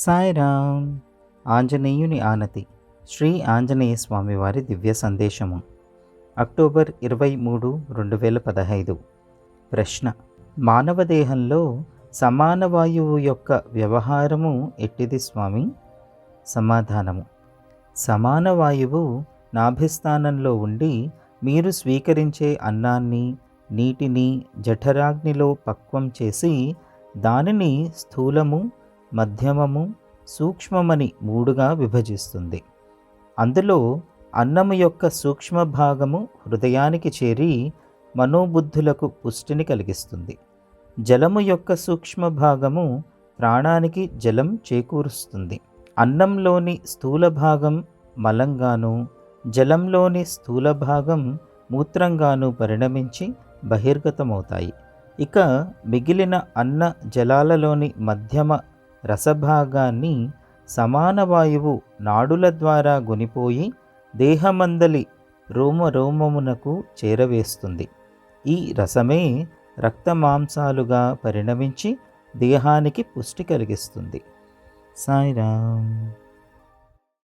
సాయిరామ్. ఆంజనేయుని ఆనతి. శ్రీ ఆంజనేయ స్వామి వారి దివ్య సందేశము. అక్టోబర్ ఇరవై మూడు రెండు వేల పదహైదు. ప్రశ్న. మానవ దేహంలో సమాన వాయువు యొక్క వ్యవహారము ఎట్టిది స్వామి? సమాధానము. సమాన వాయువు నాభిస్థానంలో ఉండి మీరు స్వీకరించే అన్నాన్ని నీటిని జఠరాగ్నిలో పక్వం చేసి దానిని స్థూలము మధ్యమము సూక్ష్మమని మూడుగా విభజిస్తుంది. అందులో అన్నము యొక్క సూక్ష్మ భాగము హృదయానికి చేరి మనోబుద్ధులకు పుష్టిని కలిగిస్తుంది. జలము యొక్క సూక్ష్మ భాగము ప్రాణానికి జలం చేకూరుస్తుంది. అన్నంలోని స్థూల భాగం మలంగాను జలంలోని స్థూల భాగం మూత్రంగాను పరిణమించి బహిర్గతమవుతాయి. ఇక మిగిలిన అన్న జలాలలోని మధ్యమ రసభాగాన్ని సమాన వాయువు నాడుల ద్వారా గునిపోయి దేహమందలి రోమ రోమమునకు చేరవేస్తుంది. ఈ రసమే రక్తమాంసాలుగా పరిణమించి దేహానికి పుష్టి కలిగిస్తుంది. సాయిరామ్.